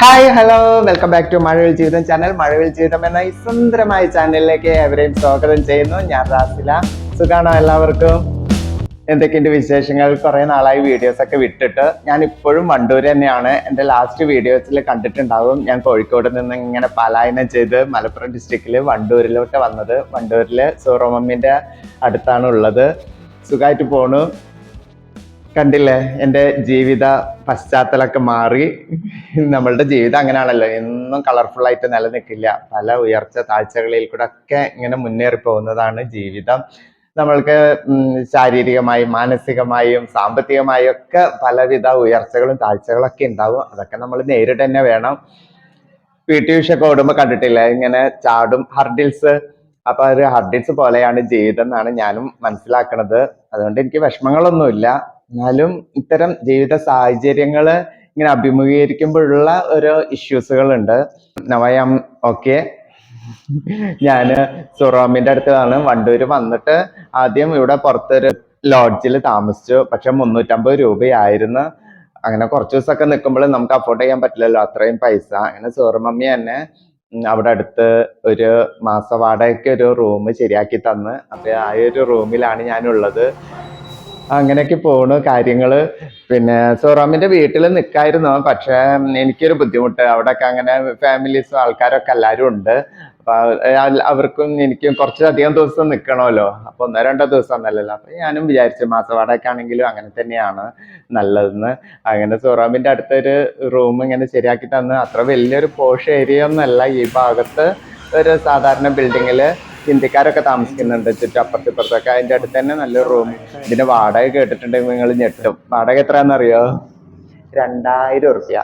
Hi hello welcome back to Mazhavil Jeevitham channel മഴവിൽ ജീവിതം എന്ന ഈ സുന്ദരമായ ചാനലിലേക്ക് എവരെയും സ്വാഗതം ചെയ്യുന്നു. ഞാൻ റാസില. സുഖാണോ എല്ലാവർക്കും? എന്തൊക്കെയുണ്ട് വിശേഷങ്ങൾ? കുറെ നാളായി വീഡിയോസ് ഒക്കെ വിട്ടിട്ട്. ഞാൻ ഇപ്പോഴും വണ്ടൂർ തന്നെയാണ്. എന്റെ ലാസ്റ്റ് വീഡിയോസിൽ കണ്ടിട്ടുണ്ടാവും. ഞാൻ കോഴിക്കോട് നിന്ന് ഇങ്ങനെ പലായനം ചെയ്ത് മലപ്പുറം ഡിസ്ട്രിക്റ്റിൽ വണ്ടൂരിലോട്ട് വന്നത്. വണ്ടൂരിൽ സൂറോമമ്മിന്റെ അടുത്താണ് ഉള്ളത് സുഖമായിട്ട് പോണു. കണ്ടില്ലേ? എന്റെ ജീവിത പശ്ചാത്തലമൊക്കെ മാറി. നമ്മളുടെ ജീവിതം അങ്ങനെയാണല്ലോ. എന്നും കളർഫുൾ ആയിട്ട് നിലനിൽക്കില്ല. പല ഉയർച്ച താഴ്ചകളിൽ കൂടെ ഒക്കെ ഇങ്ങനെ മുന്നേറി പോകുന്നതാണ് ജീവിതം. നമ്മൾക്ക് ശാരീരികമായി മാനസികമായും സാമ്പത്തികമായും ഒക്കെ പലവിധ ഉയർച്ചകളും താഴ്ചകളൊക്കെ ഉണ്ടാവും. അതൊക്കെ നമ്മൾ നേരിട്ട് തന്നെ വേണം. പി ടി ഉഷയൊക്കെ ഓടുമ്പോൾ കണ്ടിട്ടില്ല? ഇങ്ങനെ ചാടും. ഹർഡിൽസ് അപ്പൊ ഒരു ഹർഡിൽസ് പോലെയാണ് ജീവിതം എന്നാണ് ഞാനും മനസ്സിലാക്കുന്നത് അതുകൊണ്ട് എനിക്ക് വിഷമങ്ങളൊന്നുമില്ല. എന്നാലും ഇത്തരം ജീവിത സാഹചര്യങ്ങൾ ഇങ്ങനെ അഭിമുഖീകരിക്കുമ്പോഴുള്ള ഇഷ്യൂസുകൾ ഉണ്ട് നവയം ഓക്കെ. ഞാൻ സുറോമിന്റെ അടുത്താണ്. വണ്ടൂര് വന്നിട്ട് ആദ്യം ഇവിടെ പുറത്തൊരു ലോഡ്ജിൽ താമസിച്ചു. പക്ഷെ മുന്നൂറ്റമ്പത് രൂപയായിരുന്നു. അങ്ങനെ കുറച്ച് ദിവസമൊക്കെ നിൽക്കുമ്പോൾ നമുക്ക് അഫോർഡ് ചെയ്യാൻ പറ്റില്ലല്ലോ അത്രയും പൈസ. അങ്ങനെ സുറമമ്മി തന്നെ അവിടെ അടുത്ത് ഒരു മാസ വാടകയ്ക്ക് ഒരു റൂം ശരിയാക്കി തന്ന്. അപ്പൊ ആ ഒരു റൂമിലാണ് ഞാനുള്ളത്. അങ്ങനെയൊക്കെ പോണു കാര്യങ്ങൾ. പിന്നെ സോറാമിന്റെ വീട്ടിൽ നിൽക്കായിരുന്നു പക്ഷെ എനിക്കൊരു ബുദ്ധിമുട്ട്. അവിടെയൊക്കെ അങ്ങനെ ഫാമിലീസും ആൾക്കാരൊക്കെ എല്ലാവരും ഉണ്ട്. അവർക്കും എനിക്കും കുറച്ചധികം ദിവസം നിൽക്കണമല്ലോ അപ്പൊ ഒന്നോ രണ്ടോ ദിവസം ഒന്നല്ലല്ലോ. അപ്പൊ ഞാനും വിചാരിച്ചു മാസവാടൊക്കെ ആണെങ്കിലും അങ്ങനെ തന്നെയാണ് നല്ലതെന്ന്. അങ്ങനെ സോറാമിന്റെ അടുത്തൊരു റൂം ഇങ്ങനെ ശരിയാക്കി തന്ന്. അത്ര വലിയൊരു പോഷ് ഏരിയ ഒന്നല്ല ഈ ഭാഗത്ത്. ഒരു സാധാരണ ബിൽഡിങ്ങിൽ ഹിന്ദിക്കാരൊക്കെ താമസിക്കുന്നുണ്ട് ചുറ്റും അപ്പുറത്ത് ഇപ്പുറത്തൊക്കെ അതിന്റെ അടുത്ത് തന്നെ നല്ലൊരു റൂം ഇതിന്റെ വാടക കേട്ടിട്ടുണ്ടെങ്കിൽ നിങ്ങൾ ഞെട്ടും. വാടക എത്രയാണെന്നറിയോ? രണ്ടായിരം ഉറുപ്യ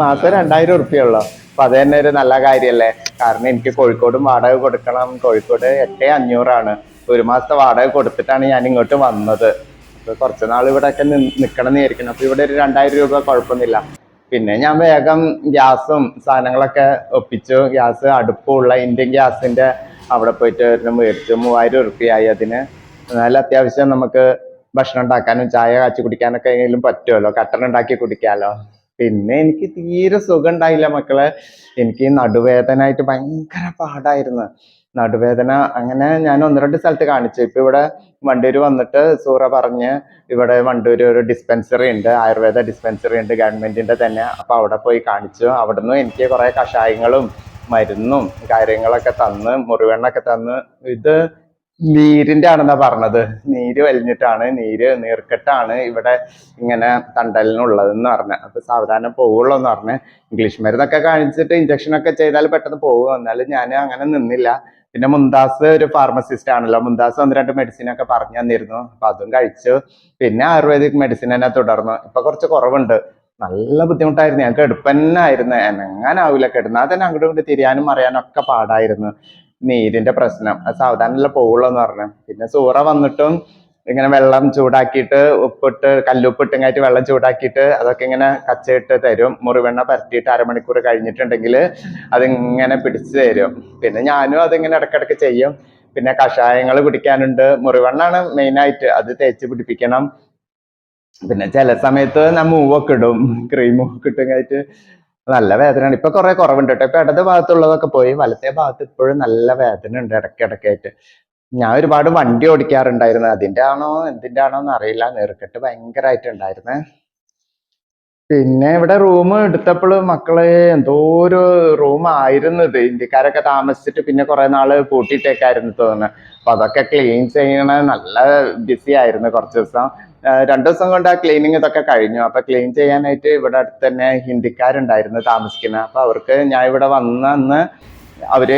മാസം രണ്ടായിരം ഉറുപ്യ ഉള്ളു. അപ്പൊ അത് തന്നെ ഒരു നല്ല കാര്യല്ലേ? കാരണം എനിക്ക് കോഴിക്കോടും വാടക കൊടുക്കണം. കോഴിക്കോട് എട്ടേ അഞ്ഞൂറാണ്. ഒരു മാസത്തെ വാടക കൊടുത്തിട്ടാണ് ഞാൻ ഇങ്ങോട്ട് വന്നത്. അപ്പൊ കുറച്ച് നാൾ ഇവിടെ ഒക്കെ നിക്കണം എന്ന് വിചാരിക്കണം അപ്പൊ ഇവിടെ ഒരു രണ്ടായിരം രൂപ കുഴപ്പമൊന്നുമില്ല. പിന്നെ ഞാൻ വേഗം ഗ്യാസും സാധനങ്ങളൊക്കെ ഒപ്പിച്ചു. ഗ്യാസ് അടുപ്പുള്ള ഇന്ത്യൻ ഗ്യാസിന്റെ അവിടെ പോയിട്ട് ഒരു മേടിച്ചു മൂവായിരം ഉറുപ്പിയായി അതിന്. നല്ല അത്യാവശ്യം നമുക്ക് ഭക്ഷണം ഉണ്ടാക്കാനും ചായ കാച്ചി കുടിക്കാനൊക്കെ എങ്കിലും പറ്റുമല്ലോ. കട്ടൻ ഉണ്ടാക്കി കുടിക്കാമല്ലോ പിന്നെ എനിക്ക് തീരെ സുഖം ഉണ്ടായില്ല മക്കളെ. എനിക്ക് ഈ നടുവേദന ആയിട്ട് ഭയങ്കര പാടായിരുന്നു. നടുവേദന അങ്ങനെ ഞാൻ ഒന്ന് രണ്ട് സ്ഥലത്ത് കാണിച്ചു. ഇപ്പൊ ഇവിടെ വണ്ടൂര് വന്നിട്ട് സൂറ പറഞ്ഞ് ഇവിടെ വണ്ടൂര് ഒരു ഡിസ്പെൻസറി ഉണ്ട്. ആയുർവേദ ഡിസ്പെൻസറി ഉണ്ട്. ഗവൺമെന്റിന്റെ തന്നെ. അപ്പൊ അവിടെ പോയി കാണിച്ചു. അവിടുന്ന് എനിക്ക് കുറെ കഷായങ്ങളും മരുന്നും കാര്യങ്ങളൊക്കെ തന്ന് മുറിവെണ്ണൊക്കെ തന്ന്. ഇത് നീരിന്റെ ആണെന്നാ പറഞ്ഞത്. നീര് വലിഞ്ഞിട്ടാണ് നീര് നീർക്കെട്ടാണ് ഇവിടെ ഇങ്ങനെ തണ്ടലിനുള്ളതെന്ന് പറഞ്ഞു അപ്പൊ സാവധാനം പോവുള്ളൂ എന്ന് പറഞ്ഞ് ഇംഗ്ലീഷ് മരുന്നൊക്കെ കാണിച്ചിട്ട് ഇഞ്ചക്ഷൻ ഒക്കെ ചെയ്താൽ പെട്ടെന്ന് പോകും എന്നാലും ഞാൻ അങ്ങനെ നിന്നില്ല. പിന്നെ മുന്താസ് ഒരു ഫാർമസിസ്റ്റ് ആണല്ലോ. മുന്താസ് ഒന്ന് രണ്ട് മെഡിസിൻ ഒക്കെ പറഞ്ഞു തന്നിരുന്നു. അപ്പൊ അതും കഴിച്ചു. പിന്നെ ആയുർവേദിക് മെഡിസിൻ തന്നെ തുടർന്നു. ഇപ്പൊ കുറച്ച് കുറവുണ്ട്. നല്ല ബുദ്ധിമുട്ടായിരുന്നു. ഞങ്ങൾക്ക് എടുപ്പന്നായിരുന്നു. എനങ്ങാനാവില്ല കിടന്നാൽ തന്നെ അങ്ങോട്ടും ഇങ്ങോട്ട് തിരിയാനും അറിയാനും ഒക്കെ പാടായിരുന്നു നീരിന്റെ പ്രശ്നം. അത് സാവധാനമല്ല പോവുള്ളൂ എന്ന് പറഞ്ഞു. പിന്നെ സൂറ വന്നിട്ടും ഇങ്ങനെ വെള്ളം ചൂടാക്കിയിട്ട് ഉപ്പിട്ട് കല്ലുപ്പിട്ട് വെള്ളം ചൂടാക്കിയിട്ട് അതൊക്കെ ഇങ്ങനെ കച്ചയിട്ട് തരും. മുറിവെണ്ണ പരത്തിയിട്ട് അരമണിക്കൂർ കഴിഞ്ഞിട്ടുണ്ടെങ്കിൽ അതിങ്ങനെ പിടിച്ചു തരും. പിന്നെ ഞാനും അതിങ്ങനെ ഇടയ്ക്കിടയ്ക്ക് ചെയ്യും. പിന്നെ കഷായങ്ങൾ കുടിക്കാനുണ്ട്. മുറിവെണ്ണാണ് മെയിനായിട്ട് അത് തേച്ച് പിടിപ്പിക്കണം. പിന്നെ ചില സമയത്ത് ഞാൻ മൂവൊക്കെ ഇടും. ക്രീമും ഒക്കെ ഇട്ടും നല്ല വേദനയാണ്. ഇപ്പൊ കുറെ കുറവുണ്ട് കേട്ടോ ഇപ്പൊ ഇടത് ഭാഗത്തുള്ളതൊക്കെ പോയി വലത്തെ ഭാഗത്ത് ഇപ്പോഴും നല്ല വേദന ഉണ്ട് ഇടയ്ക്കിടയ്ക്കായിട്ട്. ഞാൻ ഒരുപാട് വണ്ടി ഓടിക്കാറുണ്ടായിരുന്നു. അതിന്റെ ആണോ എന്തിന്റെ ആണോ എന്ന് അറിയില്ല. നെറുക്കെട്ട് ഭയങ്കരമായിട്ടുണ്ടായിരുന്നു പിന്നെ ഇവിടെ റൂം എടുത്തപ്പോൾ മക്കളെ എന്തോ ഒരു റൂം ആയിരുന്നു ഇത്. ഇന്ത്യക്കാരൊക്കെ താമസിച്ചിട്ട് പിന്നെ കുറെ നാൾ പൂട്ടിയിട്ടേക്കായിരുന്നു തോന്നുന്നു. അപ്പൊ അതൊക്കെ ക്ലീൻ ചെയ്യണ നല്ല ബിസി ആയിരുന്നു കുറച്ച് ദിവസം. രണ്ടു ദിവസം കൊണ്ട് ആ ക്ലീനിങ് ഇതൊക്കെ കഴിഞ്ഞു. അപ്പൊ ക്ലീൻ ചെയ്യാനായിട്ട് ഇവിടെ അടുത്ത് തന്നെ ഹിന്ദിക്കാരുണ്ടായിരുന്നു താമസിക്കുന്ന. അപ്പൊ അവർക്ക് ഞാൻ ഇവിടെ വന്ന അന്ന് അവർ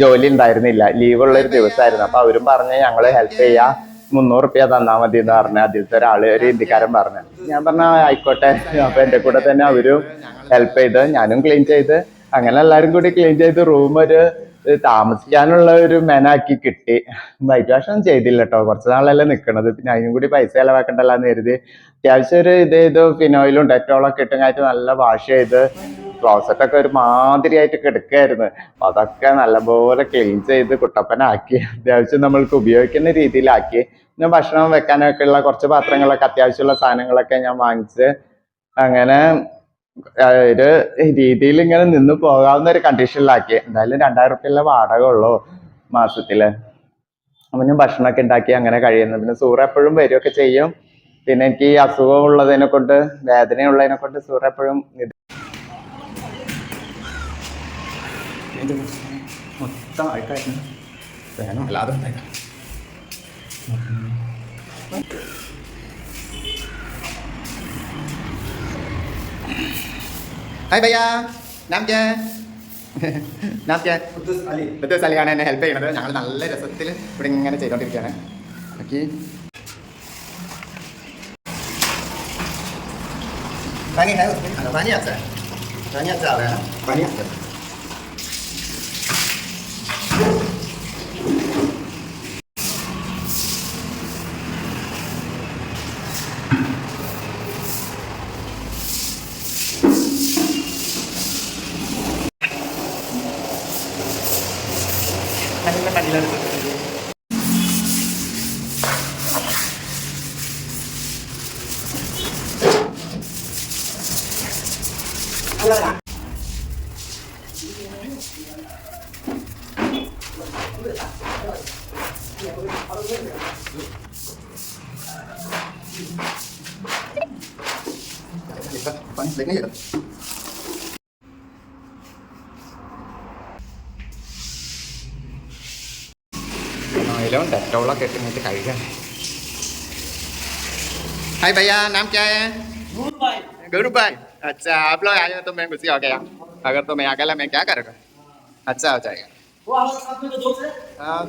ജോലി ഉണ്ടായിരുന്നില്ല. ലീവുള്ള ഒരു ദിവസമായിരുന്നു. അപ്പൊ അവരും പറഞ്ഞ് ഞങ്ങൾ ഹെൽപ്പ് ചെയ്യാ. മുന്നൂറ് റുപ്യ തന്നാ മതി എന്ന് പറഞ്ഞ ആദ്യത്തെ ഒരാൾ ഒരു ഹിന്ദിക്കാരൻ പറഞ്ഞു. ഞാൻ പറഞ്ഞ ആയിക്കോട്ടെ. അപ്പൊ എന്റെ കൂടെ തന്നെ അവരും ഹെൽപ്പ് ചെയ്ത് ഞാനും ക്ലീൻ ചെയ്ത് അങ്ങനെ എല്ലാരും കൂടി ക്ലീൻ ചെയ്ത് റൂം ഒരു താമസിക്കാനുള്ള ഒരു മെനാക്കി കിട്ടി. ബൈക്ക് വാഷ് ഒന്നും ചെയ്തില്ല കേട്ടോ കുറച്ച് നാളല്ലേ നിക്കണത്. പിന്നെ അതിനും കൂടി പൈസ ചെലവാക്കണ്ടല്ലോ എന്ന് കരുതി. അത്യാവശ്യം ഒരു ഇത് ചെയ്ത്. ഫിനോയിലും ഡെറ്റോളൊക്കെ ഇട്ടും നല്ല വാഷ് ചെയ്ത് ക്ലോസറ്റൊക്കെ ഒരു മാതിരിയായിട്ട് കിടക്കായിരുന്നു അതൊക്കെ നല്ലപോലെ ക്ലീൻ ചെയ്ത് കുട്ടപ്പനാക്കി. അത്യാവശ്യം നമ്മൾക്ക് ഉപയോഗിക്കുന്ന രീതിയിലാക്കി. പിന്നെ ഭക്ഷണം വെക്കാനൊക്കെ ഉള്ള കുറച്ച് പാത്രങ്ങളൊക്കെ അത്യാവശ്യമുള്ള സാധനങ്ങളൊക്കെ ഞാൻ വാങ്ങിച്ച് അങ്ങനെ ഒരു രീതിയിൽ ഇങ്ങനെ നിന്ന് പോകാവുന്ന ഒരു കണ്ടീഷനിലാക്കി എന്തായാലും രണ്ടായിരം റുപ്യല്ല വാടക ഉള്ളൂ മാസത്തിൽ. അപ്പൊ ഞാൻ ഭക്ഷണമൊക്കെ ഉണ്ടാക്കി അങ്ങനെ കഴിയുന്നു. പിന്നെ സൂറ എപ്പോഴും വരികയൊക്കെ ചെയ്യും. പിന്നെ എനിക്ക് ഈ അസുഖം ഉള്ളതിനെ കൊണ്ട് വേദനയുള്ളതിനെ കൊണ്ട് സൂറ എപ്പോഴും ഇത് മൊത്തം ആയിട്ടായിരുന്നു വേണം. അല്ലാതെ ഹായ് ഭയ്യ നാം ജേ ബുദ്ധസ് അലിയാണ് എന്നെ ഹെൽപ്പ് ചെയ്യണത് ഞങ്ങൾ നല്ല രസത്തിൽ ഇവിടെ ഇങ്ങനെ ചെയ്തുകൊണ്ടിരിക്കുകയാണ് ഓക്കെ പനി ഹലോ പനി അച്ഛൻ पानी लेने भैया नाम क्या है गुरु भाई अच्छा आप लोग आए तो मैं खुशी हो गया अगर तो मैं अकेला मैं क्या करूँगा अच्छा हो जाएगा वो साथ में तो- दोस्त। हाँ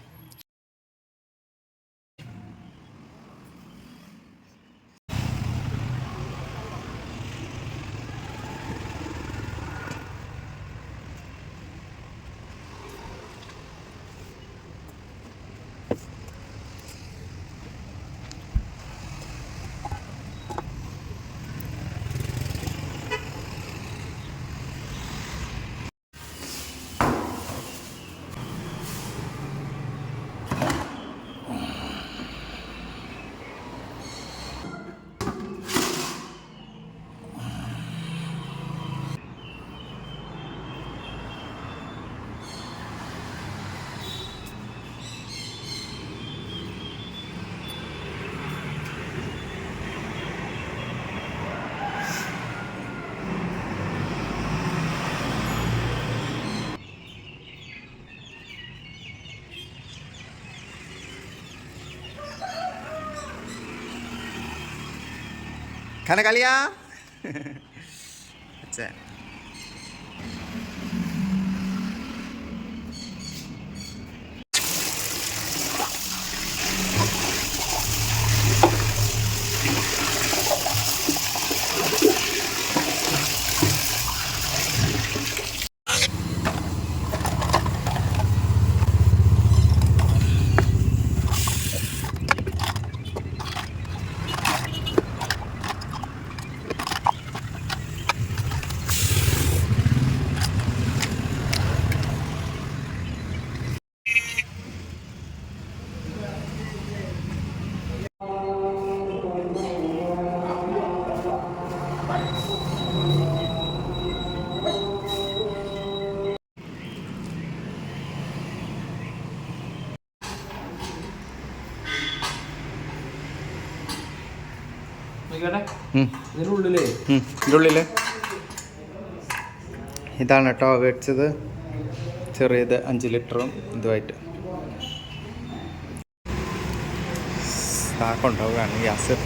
കനകാലിയ. അച്ഛൻ ഇതിനുള്ളിൽ ഇതാണ് കേട്ടോ വെച്ചത്. ചെറിയത് അഞ്ച് ലിറ്ററും ഇതുമായിട്ട്. സ്റ്റാക്ക് ഉണ്ടാവുകയാണ് ഗ്യാസ്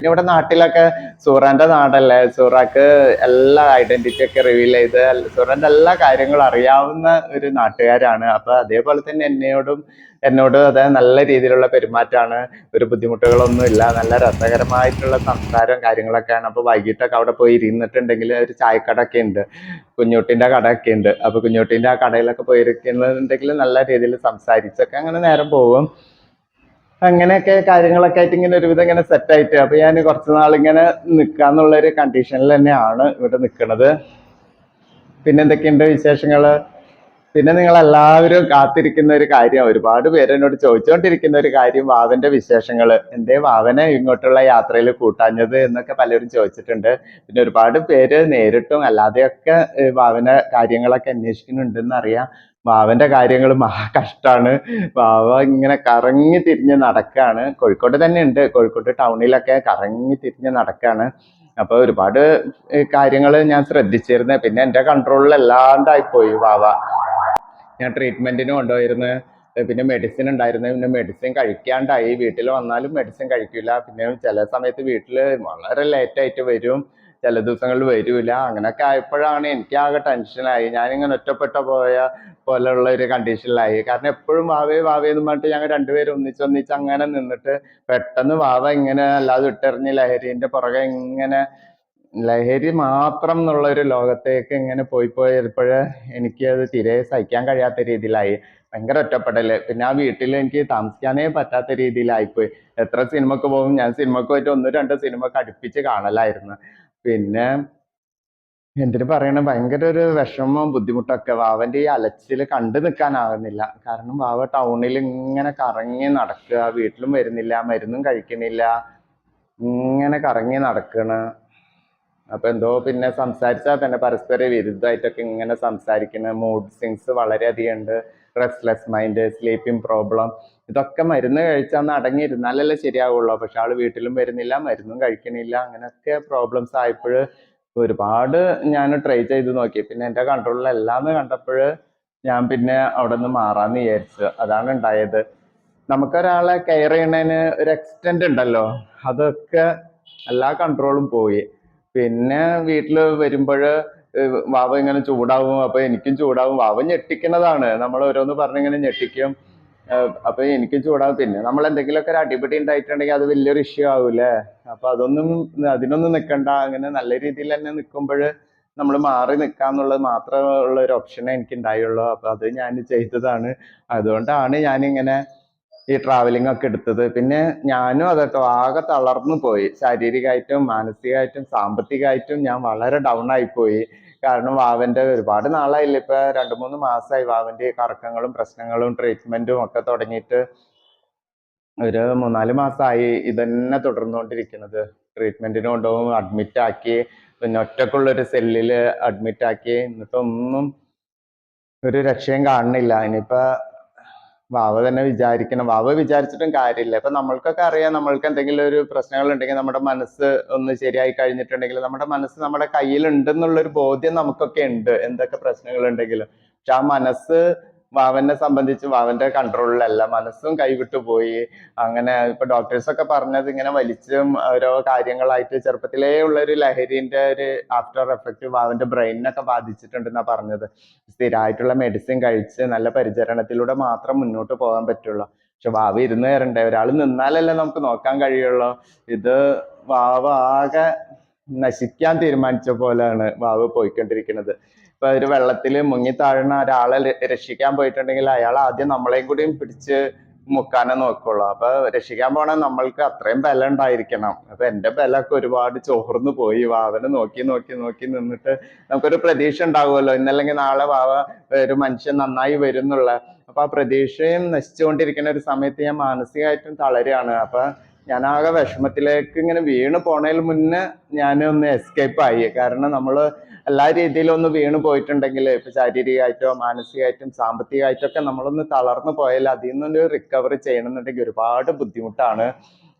പിന്നെ ഇവിടെ നാട്ടിലൊക്കെ സൂറാന്റെ നാടല്ലേ? സൂറാക്ക് എല്ലാ ഐഡന്റിറ്റി ഒക്കെ റിവീൽ ചെയ്ത് സൂറാന്റെ എല്ലാ കാര്യങ്ങളും അറിയാവുന്ന ഒരു നാട്ടുകാരാണ്. അപ്പൊ അതേപോലെ തന്നെ എന്നോടും എന്നോട് അത് നല്ല രീതിയിലുള്ള പെരുമാറ്റമാണ്. ഒരു ബുദ്ധിമുട്ടുകളൊന്നും ഇല്ല. നല്ല രസകരമായിട്ടുള്ള സംസാരം കാര്യങ്ങളൊക്കെയാണ്. അപ്പൊ വൈകിട്ടൊക്കെ അവിടെ പോയി ഇരുന്നിട്ടുണ്ടെങ്കിൽ ഒരു ചായക്കടയൊക്കെ ഉണ്ട്. കുഞ്ഞുട്ടിന്റെ കടയൊക്കെ ഉണ്ട്. അപ്പൊ കുഞ്ഞുട്ടിന്റെ ആ കടയിലൊക്കെ പോയിരിക്കുന്നുണ്ടെങ്കിൽ നല്ല രീതിയിൽ സംസാരിച്ചൊക്കെ അങ്ങനെ നേരം പോകും. അങ്ങനെയൊക്കെ കാര്യങ്ങളൊക്കെ ആയിട്ട് ഇങ്ങനെ ഒരുവിധം ഇങ്ങനെ സെറ്റ് ആയിട്ട്. അപ്പൊ ഞാൻ കുറച്ച് നാൾ ഇങ്ങനെ നിൽക്കാന്നുള്ള ഒരു കണ്ടീഷനിൽ തന്നെയാണ് ഇവിടെ നിൽക്കുന്നത് പിന്നെ എന്തൊക്കെയുണ്ട് വിശേഷങ്ങൾ? പിന്നെ നിങ്ങൾ എല്ലാവരും കാത്തിരിക്കുന്ന ഒരു കാര്യം ഒരുപാട് പേര് എന്നോട് ചോദിച്ചുകൊണ്ടിരിക്കുന്ന ഒരു കാര്യം വാവന്റെ വിശേഷങ്ങൾ എന്തേ വാവനെ ഇങ്ങോട്ടുള്ള യാത്രയിൽ കൂട്ടാഞ്ഞത് എന്നൊക്കെ പലരും ചോദിച്ചിട്ടുണ്ട്. പിന്നെ ഒരുപാട് പേര് നേരിട്ടും അല്ലാതെയൊക്കെ വാവനെ കാര്യങ്ങളൊക്കെ അന്വേഷിക്കുന്നുണ്ടെന്ന് അറിയാം വാവന്റെ കാര്യങ്ങൾ മഹാ കഷ്ടാണ്. വാവ ഇങ്ങനെ കറങ്ങി തിരിഞ്ഞ് നടക്കാണ്. കോഴിക്കോട് തന്നെ ഉണ്ട് കോഴിക്കോട് ടൗണിലൊക്കെ കറങ്ങി തിരിഞ്ഞ് നടക്കാണ്. അപ്പൊ ഒരുപാട് കാര്യങ്ങൾ ഞാൻ ശ്രദ്ധിച്ചിരുന്നു. പിന്നെ എന്റെ കൺട്രോളിൽ അല്ലാണ്ടായിപ്പോയി വാവ. ഞാൻ ട്രീറ്റ്മെന്റിന് കൊണ്ടുപോയിരുന്നു. പിന്നെ മെഡിസിൻ ഉണ്ടായിരുന്നു. പിന്നെ മെഡിസിൻ കഴിക്കാണ്ടായി. വീട്ടിൽ വന്നാലും മെഡിസിൻ കഴിക്കില്ല പിന്നെ ചില സമയത്ത് വീട്ടിൽ വളരെ ലേറ്റ് ആയിട്ട് വരും. ചില ദിവസങ്ങളിൽ വരില്ല അങ്ങനെയൊക്കെ ആയപ്പോഴാണ് എനിക്ക് ആകെ ടെൻഷനായി ഞാനിങ്ങനെ ഒറ്റപ്പെട്ട പോയ പോലെയുള്ള ഒരു കണ്ടീഷനിലായി കാരണം എപ്പോഴും വാവേ വാവേ എന്ന് പറഞ്ഞിട്ട് ഞങ്ങൾ രണ്ടുപേരും ഒന്നിച്ച് ഒന്നിച്ച് അങ്ങനെ നിന്നിട്ട് പെട്ടെന്ന് വാവ ഇങ്ങനെ അല്ലാതെ ഇട്ടെറിഞ്ഞ് ലഹരിന്റെ പുറകെ ഇങ്ങനെ ലഹരി മാത്രം എന്നുള്ള ഒരു ലോകത്തേക്ക് ഇങ്ങനെ പോയി പോയപ്പോഴ് എനിക്ക് അത് തീരെ സഹിക്കാൻ കഴിയാത്ത രീതിയിലായി. ഭയങ്കര ഒറ്റപ്പെടൽ. പിന്നെ ആ വീട്ടിൽ എനിക്ക് താമസിക്കാനേ പറ്റാത്ത രീതിയിലായിപ്പോയി. എത്ര സിനിമക്ക് പോകും? ഞാൻ സിനിമക്ക് പോയിട്ട് ഒന്ന് രണ്ടോ സിനിമ അടുപ്പിച്ച് കാണലായിരുന്നു. പിന്നെ എന്തിനു പറയണ? ഭയങ്കര ഒരു വിഷമവും ബുദ്ധിമുട്ടൊക്കെ. വാവന്റെ ഈ അലച്ചിൽ കണ്ടു നിൽക്കാനാകുന്നില്ല കാരണം വാവ ടൗണിൽ ഇങ്ങനെ കറങ്ങി നടക്കുക. വീട്ടിലും വരുന്നില്ല മരുന്നും കഴിക്കുന്നില്ല. ഇങ്ങനെ കറങ്ങി നടക്കണ്. അപ്പൊ എന്തോ പിന്നെ സംസാരിച്ചാൽ തന്നെ പരസ്പര വിരുദ്ധമായിട്ടൊക്കെ ഇങ്ങനെ സംസാരിക്കുന്ന മൂഡ് സ്വിങ്സ് വളരെയധികം ഉണ്ട്. റെസ്റ്റ്ലെസ് മൈൻഡ് സ്ലീപ്പിംഗ് പ്രോബ്ലം ഇതൊക്കെ മരുന്ന് കഴിച്ചാൽ അടങ്ങിയിരുന്നാലല്ലേ ശരിയാവുള്ളൂ. പക്ഷെ ആൾ വീട്ടിലും വരുന്നില്ല മരുന്നും കഴിക്കണില്ല അങ്ങനെയൊക്കെ പ്രോബ്ലംസ് ആയപ്പോൾ ഒരുപാട് ഞാൻ ട്രൈ ചെയ്ത് നോക്കി. പിന്നെ എന്റെ എല്ലാം കണ്ടപ്പോൾ ഞാൻ പിന്നെ അവിടെ നിന്ന് മാറാന്ന് വിചാരിച്ചു. അതാണ് ഉണ്ടായത്. നമുക്കൊരാളെ കെയർ ചെയ്യണതിന് ഒരു എക്സ്റ്റെന്റ് ഉണ്ടല്ലോ. അതൊക്കെ എല്ലാ കൺട്രോളും പോയി. പിന്നെ വീട്ടിൽ വരുമ്പോൾ വാവ ഇങ്ങനെ ചൂടാവും അപ്പൊ എനിക്കും ചൂടാവും. വാവ ഞെട്ടിക്കുന്നതാണ്. നമ്മൾ ഓരോന്ന് പറഞ്ഞിങ്ങനെ ഞെട്ടിക്കും. അപ്പൊ എനിക്കും ചൂടാവും. പിന്നെ നമ്മൾ എന്തെങ്കിലുമൊക്കെ ഒരു അടിപിടി ഉണ്ടായിട്ടുണ്ടെങ്കിൽ അത് വലിയൊരു ഇഷ്യൂ ആവൂലേ അപ്പൊ അതൊന്നും അതിനൊന്നും നിൽക്കണ്ട അങ്ങനെ നല്ല രീതിയിൽ തന്നെ നിൽക്കുമ്പോൾ നമ്മൾ മാറി നിൽക്കാന്നുള്ളത് മാത്രമുള്ള ഒരു ഓപ്ഷനേ എനിക്ക് ഉണ്ടായുള്ളൂ അപ്പൊ അത് ഞാൻ ചെയ്തതാണ്. അതുകൊണ്ടാണ് ഞാനിങ്ങനെ ഈ ട്രാവലിംഗ് ഒക്കെ എടുത്തത്. പിന്നെ ഞാനും അതെട്ടോ ആകെ തളർന്നു പോയി. ശാരീരികമായിട്ടും മാനസികമായിട്ടും സാമ്പത്തികമായിട്ടും ഞാൻ വളരെ ഡൗൺ ആയി പോയി. കാരണം വാവന്റെ ഒരുപാട് നാളായില്ല? ഇപ്പൊ രണ്ടു മൂന്ന് മാസമായി വാവന്റെ കറക്കങ്ങളും പ്രശ്നങ്ങളും ട്രീറ്റ്മെന്റും ഒക്കെ തുടങ്ങിയിട്ട് ഒരു മൂന്നാൽ മാസമായി ഇതന്നെ തുടർന്നുകൊണ്ടിരിക്കുന്നത്. ട്രീറ്റ്മെന്റിന് കൊണ്ടുപോകും അഡ്മിറ്റ് ആക്കി പിന്നെ ഒറ്റക്കുള്ള ഒരു സെല്ലിൽ അഡ്മിറ്റ് ആക്കി. എന്നിട്ടൊന്നും ഒരു രക്ഷയും കാണുന്നില്ല. ഇനിയിപ്പോ വാവ തന്നെ വിചാരിക്കണം. വാവ വിചാരിച്ചിട്ടും കാര്യമില്ല. ഇപ്പൊ നമ്മൾക്കൊക്കെ അറിയാം നമ്മൾക്ക് എന്തെങ്കിലും ഒരു പ്രശ്നങ്ങൾ ഉണ്ടെങ്കിൽ നമ്മുടെ മനസ്സ് ഒന്ന് ശരിയായി കഴിഞ്ഞിട്ടുണ്ടെങ്കിൽ നമ്മുടെ മനസ്സ് നമ്മുടെ ഒരു ബോധ്യം നമുക്കൊക്കെ ഉണ്ട്. എന്തൊക്കെ പ്രശ്നങ്ങൾ ഉണ്ടെങ്കിലും പക്ഷെ ആ മനസ്സ് വാവനെ സംബന്ധിച്ച് വാവന്റെ കൺട്രോളിലല്ല മനസ്സും കൈവിട്ടു പോയി. അങ്ങനെ ഇപ്പൊ ഡോക്ടേഴ്സ് ഒക്കെ പറഞ്ഞത് ഇങ്ങനെ വലിച്ചും ഓരോ കാര്യങ്ങളായിട്ട് ചെറുപ്പത്തിലേ ഉള്ള ഒരു ലഹരിന്റെ ഒരു ആഫ്റ്റർ എഫക്റ്റ് വാവന്റെ ബ്രെയിനിനൊക്കെ ബാധിച്ചിട്ടുണ്ടെന്നാ പറഞ്ഞത്. സ്ഥിരമായിട്ടുള്ള മെഡിസിൻ കഴിച്ച് നല്ല പരിചരണത്തിലൂടെ മാത്രം മുന്നോട്ട് പോകാൻ പറ്റുള്ളൂ. പക്ഷെ വാവ് ഇരുന്ന് തരണ്ടേ ഒരാൾ നിന്നാലല്ലേ നമുക്ക് നോക്കാൻ കഴിയുള്ളൂ. ഇത് വാവ ആകെ നശിക്കാൻ തീരുമാനിച്ച പോലെയാണ് വാവ് പോയിക്കൊണ്ടിരിക്കുന്നത്. ഇപ്പൊ ഒരു വെള്ളത്തിൽ മുങ്ങി താഴുന്ന ഒരാളെ രക്ഷിക്കാൻ പോയിട്ടുണ്ടെങ്കിൽ അയാൾ ആദ്യം നമ്മളെയും കൂടിയും പിടിച്ച് മുക്കാനേ നോക്കുള്ളൂ. അപ്പൊ രക്ഷിക്കാൻ പോണ നമ്മൾക്ക് അത്രയും ബലം ഉണ്ടായിരിക്കണം. അപ്പൊ എന്റെ ബലമൊക്കെ ഒരുപാട് ചോർന്നു പോയി. വാവനെ നോക്കി നോക്കി നോക്കി നിന്നിട്ട് നമുക്കൊരു പ്രതീക്ഷ ഉണ്ടാവുമല്ലോ. ഇന്നല്ലെങ്കിൽ നാളെ വാവ ഒരു മനുഷ്യൻ നന്നായി വരും എന്നുള്ള അപ്പൊ ആ പ്രതീക്ഷയും നശിച്ചുകൊണ്ടിരിക്കുന്ന ഒരു സമയത്ത് ഞാൻ മാനസികമായിട്ടും തളരുകയാണ്. അപ്പൊ ഞാൻ ആകെ വിഷമത്തിലേക്ക് ഇങ്ങനെ വീണ് പോണതിൽ മുന്നേ ഒന്ന് എസ്കേപ്പ് ആയി. കാരണം നമ്മൾ എല്ലാ രീതിയിലും ഒന്ന് വീണ് പോയിട്ടുണ്ടെങ്കിൽ ഇപ്പൊ ശാരീരികമായിട്ടോ മാനസികമായിട്ടും സാമ്പത്തികമായിട്ടോ ഒക്കെ നമ്മളൊന്ന് തളർന്നു പോയാൽ അതിൽ നിന്നൊരു റിക്കവറി ചെയ്യണമെന്നുണ്ടെങ്കിൽ ഒരുപാട് ബുദ്ധിമുട്ടാണ്.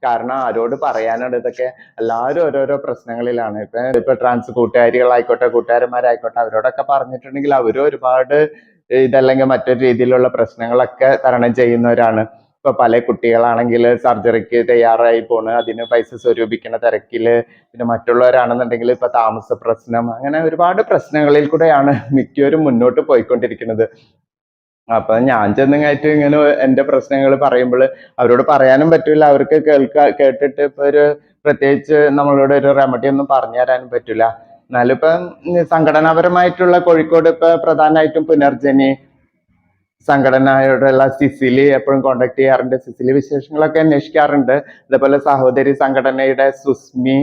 കാരണം ആരോട് പറയാനാണ് ഇതൊക്കെ. എല്ലാവരും ഓരോരോ പ്രശ്നങ്ങളിലാണ്. ഇപ്പൊ ഇപ്പൊ ട്രാൻസ് കൂട്ടുകാരികളായിക്കോട്ടെ കൂട്ടുകാരന്മാരായിക്കോട്ടെ അവരോടൊക്കെ പറഞ്ഞിട്ടുണ്ടെങ്കിൽ അവരും ഒരുപാട് ഇതല്ലെങ്കിൽ മറ്റൊരു രീതിയിലുള്ള പ്രശ്നങ്ങളൊക്കെ തരണം ചെയ്യുന്നവരാണ്. ഇപ്പൊ പല കുട്ടികളാണെങ്കിൽ സർജറിക്ക് തയ്യാറായി പോണ് അതിന് പൈസ സ്വരൂപിക്കണ തിരക്കിൽ പിന്നെ മറ്റുള്ളവരാണെന്നുണ്ടെങ്കിൽ ഇപ്പൊ താമസ പ്രശ്നം അങ്ങനെ ഒരുപാട് പ്രശ്നങ്ങളിൽ കൂടെയാണ് മിക്കവരും മുന്നോട്ട് പോയിക്കൊണ്ടിരിക്കുന്നത്. അപ്പൊ ഞാൻ ചെന്നങ്ങായിട്ട് ഇങ്ങനെ എന്റെ പ്രശ്നങ്ങൾ പറയുമ്പോൾ അവരോട് പറയാനും പറ്റില്ല അവർക്ക് കേൾക്കാ കേട്ടിട്ട് ഇപ്പൊ ഒരു പ്രത്യേകിച്ച് നമ്മളോട് ഒരു റെമഡി ഒന്നും പറഞ്ഞു തരാനും പറ്റില്ല. എന്നാലും ഇപ്പം സംഘടനാപരമായിട്ടുള്ള കോഴിക്കോട് ഇപ്പൊ പ്രധാനമായിട്ടും പുനർജനി സംഘടനയോടുള്ള സിസിലി എപ്പോഴും കോണ്ടാക്ട് ചെയ്യാറുണ്ട്. സിസിലി വിശേഷങ്ങളൊക്കെ അന്വേഷിക്കാറുണ്ട്. അതേപോലെ സഹോദരി സംഘടനയുടെ സുസ്മി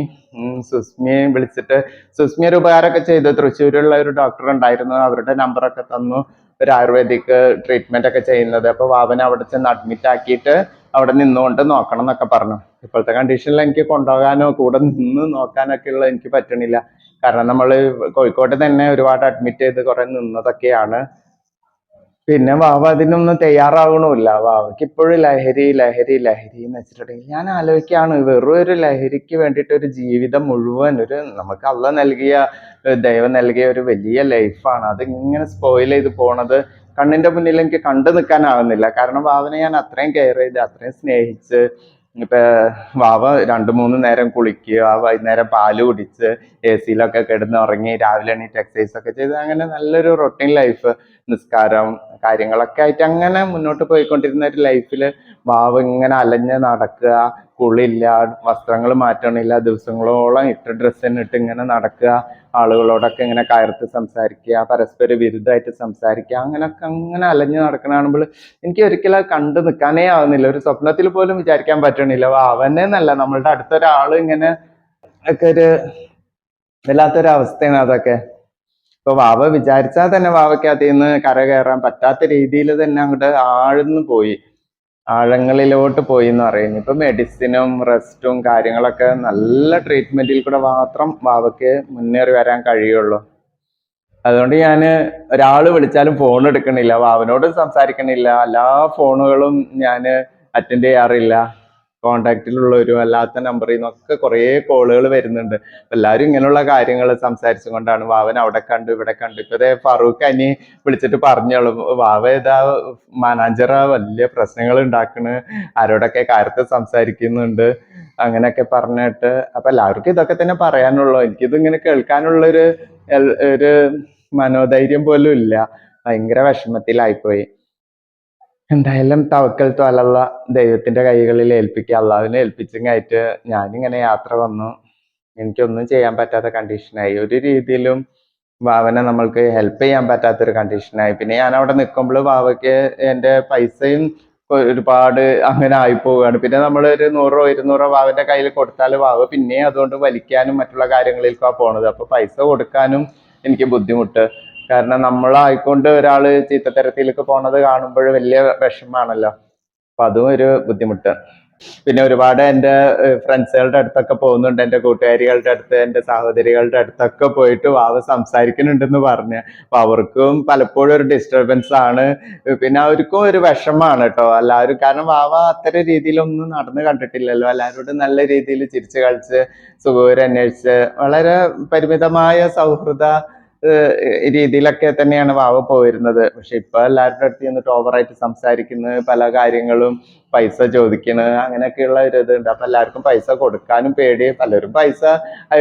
സുസ്മിയെ വിളിച്ചിട്ട് സുസ്മി ഒരു ഉപകാരമൊക്കെ ചെയ്തു. തൃശ്ശൂരുള്ള ഒരു ഡോക്ടർ ഉണ്ടായിരുന്നു. അവരുടെ നമ്പറൊക്കെ തന്നു. ഒരു ആയുർവേദിക് ട്രീറ്റ്മെന്റ് ഒക്കെ ചെയ്യുന്നത്. അപ്പൊ വാവനെ അവിടെ ചെന്ന് അഡ്മിറ്റ് ആക്കിയിട്ട് അവിടെ നിന്നുകൊണ്ട് നോക്കണം എന്നൊക്കെ പറഞ്ഞു. ഇപ്പോഴത്തെ കണ്ടീഷനിൽ എനിക്ക് കൊണ്ടുപോകാനോ കൂടെ നിന്ന് നോക്കാനൊക്കെ ഉള്ള എനിക്ക് പറ്റണില്ല. കാരണം നമ്മൾ കോഴിക്കോട്ട് തന്നെ ഒരുപാട് അഡ്മിറ്റ് ചെയ്ത് കുറെ നിന്നതൊക്കെയാണ്. പിന്നെ വാവ അതിനൊന്നും തയ്യാറാകണമില്ല വാവയ്ക്ക് ഇപ്പോഴും ലഹരി ലഹരി ലഹരി എന്ന് വെച്ചിട്ടുണ്ടെങ്കിൽ ഞാൻ ആലോചിക്കുകയാണ്. വെറും ഒരു ലഹരിക്ക് വേണ്ടിയിട്ട് ഒരു ജീവിതം മുഴുവൻ ഒരു നമുക്ക് അള്ള നൽകിയ ദൈവം നൽകിയ ഒരു വലിയ ലൈഫാണ് അത് ഇങ്ങനെ സ്പോയിൽ ചെയ്ത് പോണത് കണ്ണിന്റെ മുന്നിൽ എനിക്ക് കണ്ടു നിൽക്കാനാവുന്നില്ല. കാരണം വാവനെ ഞാൻ അത്രയും കെയർ ചെയ്ത് അത്രയും സ്നേഹിച്ച് ഇപ്പൊ വാവ രണ്ടു മൂന്ന് നേരം കുളിക്കുക വൈകുന്നേരം പാൽ കുടിച്ച് എ സിയിലൊക്കെ കിടന്ന് ഉറങ്ങി രാവിലെ എണീറ്റ് എക്സസൈസ് ഒക്കെ ചെയ്ത് അങ്ങനെ നല്ലൊരു റൊട്ടീൻ ലൈഫ് നിസ്കാരം കാര്യങ്ങളൊക്കെ ആയിട്ട് അങ്ങനെ മുന്നോട്ട് പോയിക്കൊണ്ടിരുന്ന ഒരു ലൈഫിൽ വാവ് ഇങ്ങനെ അലഞ്ഞ് നടക്കുക കുളിയില്ല വസ്ത്രങ്ങൾ മാറ്റണില്ല ദിവസങ്ങളോളം ഇട്ട തന്നെ ഇട്ട് ഇങ്ങനെ നടക്കുക ആളുകളോടൊക്കെ ഇങ്ങനെ കയർത്ത് സംസാരിക്കുക പരസ്പര വിരുദ്ധമായിട്ട് സംസാരിക്കുക അങ്ങനെയൊക്കെ അങ്ങനെ അലഞ്ഞു നടക്കണ എനിക്ക് ഒരിക്കലും കണ്ടു നിൽക്കാനേ ആവുന്നില്ല. ഒരു സ്വപ്നത്തിൽ പോലും വിചാരിക്കാൻ പറ്റണില്ല. അവനെ എന്നല്ല നമ്മളുടെ അടുത്തൊരാൾ ഇങ്ങനെ ഒക്കെ ഒരു വല്ലാത്തൊരവസ്ഥയാണ് അതൊക്കെ. ഇപ്പൊ വാവ വിചാരിച്ചാൽ തന്നെ വാവയ്ക്ക് അതിൽ നിന്ന് കര കയറാൻ പറ്റാത്ത രീതിയിൽ തന്നെ അങ്ങോട്ട് ആഴ്ന്നു പോയി. ആഴങ്ങളിലോട്ട് പോയി എന്ന് പറയുന്നു. ഇപ്പൊ മെഡിസിനും റെസ്റ്റും കാര്യങ്ങളൊക്കെ നല്ല ട്രീറ്റ്മെന്റിൽ കൂടെ മാത്രം വാവയ്ക്ക് മുന്നേറി വരാൻ കഴിയുള്ളൂ. അതുകൊണ്ട് ഞാൻ ഒരാൾ വിളിച്ചാലും ഫോൺ എടുക്കണില്ല വാവനോട് സംസാരിക്കണില്ല എല്ലാ ഫോണുകളും ഞാൻ അറ്റൻഡ് ചെയ്യാറില്ല. കോണ്ടാക്റ്റിലുള്ളവരും അല്ലാത്ത നമ്പറിൽ നിന്നൊക്കെ കുറേ കോളുകൾ വരുന്നുണ്ട്. എല്ലാവരും ഇങ്ങനെയുള്ള കാര്യങ്ങൾ സംസാരിച്ചുകൊണ്ടാണ് വാവൻ അവിടെ കണ്ടു ഇവിടെ കണ്ടു. ഇപ്പൊ ദേ ഫറൂഖ് അനി വിളിച്ചിട്ട് പറഞ്ഞോളൂ വാവ ഏതാ മാനാഞ്ചറ വലിയ പ്രശ്നങ്ങൾ ഉണ്ടാക്കണ് ആരോടൊക്കെ കാര്യത്തിൽ സംസാരിക്കുന്നുണ്ട് അങ്ങനെയൊക്കെ പറഞ്ഞിട്ട്. അപ്പൊ എല്ലാവർക്കും ഇതൊക്കെ തന്നെ പറയാനുള്ളൂ. എനിക്കിത് ഇങ്ങനെ കേൾക്കാനുള്ളൊരു ഒരു മനോധൈര്യം പോലും ഇല്ല. ഭയങ്കര വിഷമത്തിലായിപ്പോയി. എന്തായാലും തവക്കൽ തോലല്ല ദൈവത്തിന്റെ കൈകളിൽ ഏൽപ്പിക്കുക അള്ളാഹുവിനെ ഏൽപ്പിച്ചങ്ങായിട്ട് ഞാനിങ്ങനെ യാത്ര വന്നു. എനിക്കൊന്നും ചെയ്യാൻ പറ്റാത്ത കണ്ടീഷനായി ഒരു രീതിയിലും വാവനെ നമ്മൾക്ക് ഹെൽപ്പ് ചെയ്യാൻ പറ്റാത്തൊരു കണ്ടീഷനായി പിന്നെ ഞാൻ അവിടെ നിൽക്കുമ്പോൾ വാവയ്ക്ക് എന്റെ പൈസയും ഒരുപാട് അങ്ങനെ ആയി പോവുകയാണ്. പിന്നെ നമ്മൾ ഒരു നൂറോ ഇരുന്നൂറോ വാവന്റെ കയ്യിൽ കൊടുത്താൽ വാവ് പിന്നെ അതുകൊണ്ട് വലിക്കാനും മറ്റുള്ള കാര്യങ്ങളിലേക്കാണ് പോണത്. അപ്പൊ പൈസ കൊടുക്കാനും എനിക്ക് ബുദ്ധിമുട്ട്. കാരണം നമ്മളായിക്കൊണ്ട് ഒരാൾ ചീത്തത്തരത്തിലേക്ക് പോണത് കാണുമ്പോൾ വലിയ വിഷമാണല്ലോ അപ്പൊ അതും ഒരു ബുദ്ധിമുട്ട്. പിന്നെ ഒരുപാട് എന്റെ ഫ്രണ്ട്സുകളുടെ അടുത്തൊക്കെ പോകുന്നുണ്ട്. എന്റെ കൂട്ടുകാരികളുടെ അടുത്ത് എന്റെ സഹോദരികളുടെ അടുത്തൊക്കെ പോയിട്ട് വാവ സംസാരിക്കുന്നുണ്ടെന്ന് പറഞ്ഞ്. അപ്പൊ അവർക്കും പലപ്പോഴും ഒരു ഡിസ്റ്റർബൻസ് ആണ്. പിന്നെ അവർക്കും ഒരു വിഷമാണ് കേട്ടോ. എല്ലാവരും കാരണം വാവ അത്തരം രീതിയിലൊന്നും നടന്നു കണ്ടിട്ടില്ലല്ലോ. എല്ലാവരോടും നല്ല രീതിയിൽ ചിരിച്ചു കളിച്ച് സുഖവരന്വേഷിച്ച് വളരെ പരിമിതമായ സൗഹൃദ രീതിയിലൊക്കെ തന്നെയാണ് വാവ പോയിരുന്നത്. പക്ഷെ ഇപ്പൊ എല്ലാവരുടെ അടുത്ത് ചെന്നിട്ട് ഓവറായിട്ട് സംസാരിക്കുന്നത് പല കാര്യങ്ങളും പൈസ ചോദിക്കുന്നത് അങ്ങനെയൊക്കെയുള്ള ഒരു ഇതുണ്ട്. അപ്പൊ എല്ലാവർക്കും പൈസ കൊടുക്കാനും പേടി. പലരും പൈസ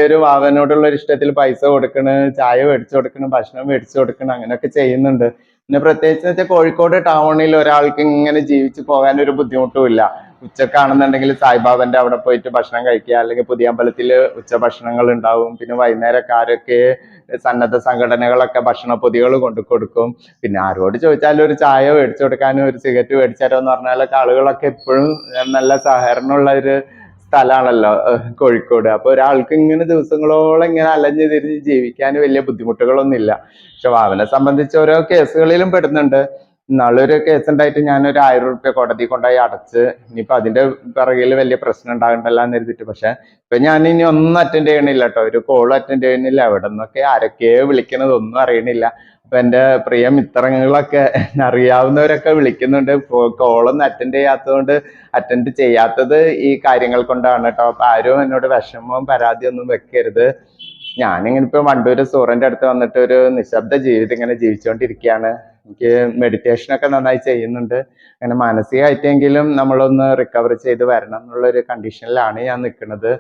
ഒരു വാവനോടുള്ള ഒരു ഇഷ്ടത്തിൽ പൈസ കൊടുക്കണ് ചായ മേടിച്ചു കൊടുക്കണം ഭക്ഷണം മേടിച്ചു കൊടുക്കണം അങ്ങനെയൊക്കെ ചെയ്യുന്നുണ്ട്. പിന്നെ പ്രത്യേകിച്ച് വെച്ചാൽ കോഴിക്കോട് ടൗണിൽ ഒരാൾക്ക് ഇങ്ങനെ ജീവിച്ചു പോകാൻ ഒരു ബുദ്ധിമുട്ടും ഇല്ല ഉച്ചക്കാണെന്നുണ്ടെങ്കിൽ സായിബാബന്റെ അവിടെ പോയിട്ട് ഭക്ഷണം കഴിക്കുക അല്ലെങ്കിൽ പുതിയ അമ്പലത്തിൽ ഉച്ച ഭക്ഷണങ്ങൾ ഉണ്ടാവും. പിന്നെ വൈകുന്നേരക്കാരൊക്കെ സന്നദ്ധ സംഘടനകളൊക്കെ ഭക്ഷണ പൊതികൾ കൊണ്ടു കൊടുക്കും. പിന്നെ ആരോട് ചോദിച്ചാലും ഒരു ചായ മേടിച്ചു കൊടുക്കാനും ഒരു സിഗരറ്റ് മേടിച്ചാലോ എന്ന് പറഞ്ഞാലൊക്കെ ആളുകളൊക്കെ എപ്പോഴും നല്ല സഹകരണമുള്ള ഒരു സ്ഥലമാണല്ലോ കോഴിക്കോട്. അപ്പൊ ഒരാൾക്ക് ഇങ്ങനെ ദിവസങ്ങളോളം ഇങ്ങനെ അലഞ്ഞു തിരിഞ്ഞ് ജീവിക്കാൻ വലിയ ബുദ്ധിമുട്ടുകളൊന്നും ഇല്ല പക്ഷെ വാവനെ സംബന്ധിച്ച് ഓരോ കേസുകളിലും പെടുന്നുണ്ട്. ഇന്നാളൊരു കേസ് ഉണ്ടായിട്ട് ഒരു ആയിരം റുപ്യ കോടതി കൊണ്ടുപോയി അടച്ച് ഇനിയിപ്പോ അതിന്റെ പിറകിൽ വലിയ പ്രശ്നം ഉണ്ടാകണ്ടല്ല എന്ന് കരുതിട്ട് പക്ഷെ ഇപ്പൊ ഞാൻ ഇനി ഒന്നും അറ്റൻഡ് ചെയ്യണില്ല കേട്ടോ. ഒരു കോൾ അറ്റൻഡ് ചെയ്യണില്ല എവിടെ നിന്നൊക്കെ ആരൊക്കെയോ വിളിക്കണത് ഒന്നും അറിയണില്ല. അപ്പൊ എന്റെ പ്രിയ മിത്രങ്ങളൊക്കെ അറിയാവുന്നവരൊക്കെ വിളിക്കുന്നുണ്ട്. കോളൊന്നും അറ്റൻഡ് ചെയ്യാത്തതുകൊണ്ട് അറ്റൻഡ് ചെയ്യാത്തത് ഈ കാര്യങ്ങൾ കൊണ്ടാണ് കേട്ടോ അപ്പൊ ആരും എന്നോട് വിഷമവും പരാതിയൊന്നും വെക്കരുത്. ഞാനിങ്ങനെ ഇപ്പൊ വണ്ടൂര് സൂറന്റെ അടുത്ത് വന്നിട്ട് ഒരു നിശബ്ദ ജീവിതം ഇങ്ങനെ ജീവിച്ചുകൊണ്ടിരിക്കുകയാണ് എനിക്ക് മെഡിറ്റേഷൻ ഒക്കെ നന്നായി ചെയ്യുന്നുണ്ട്. അങ്ങനെ മാനസികമായിട്ടെങ്കിലും നമ്മളൊന്ന് റിക്കവർ ചെയ്ത് വരണം എന്നുള്ള ഒരു കണ്ടീഷനിലാണ് ഞാൻ നിൽക്കുന്നത്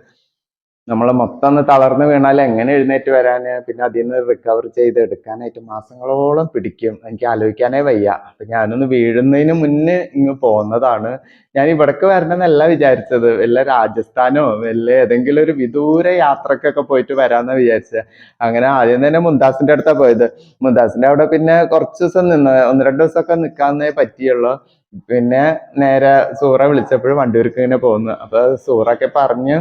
നമ്മൾ മൊത്തം ഒന്ന് തളർന്നു വീണാൽ എങ്ങനെ എഴുന്നേറ്റ് വരാൻ പിന്നെ അതിൽ നിന്ന് റിക്കവർ ചെയ്ത് എടുക്കാനായിട്ട് മാസങ്ങളോളം പിടിക്കും. എനിക്ക് ആലോചിക്കാനേ വയ്യ. അപ്പൊ ഞാനൊന്ന് വീഴുന്നതിന് മുന്നേ ഇങ്ങ് പോകുന്നതാണ് ഞാൻ ഇവിടേക്ക് വരണമെന്നല്ല വിചാരിച്ചത്. വല്ല രാജസ്ഥാനോ വല്ല ഏതെങ്കിലും ഒരു വിദൂര യാത്രക്കൊക്കെ പോയിട്ട് വരാമെന്ന് വിചാരിച്ചത്. അങ്ങനെ ആദ്യം തന്നെ മുന്താസിന്റെ അടുത്താ പോയത്. മുന്താസിന്റെ അവിടെ പിന്നെ കുറച്ച് ദിവസം നിന്ന് ഒന്ന് രണ്ട് ദിവസമൊക്കെ നിൽക്കാന്നേ പറ്റിയുള്ളൂ. പിന്നെ നേരെ സൂറ വിളിച്ചപ്പോഴും വണ്ടിയൂർക്ക് ഇങ്ങനെ പോകുന്നു അപ്പൊ സൂറൊക്കെ പറഞ്ഞ്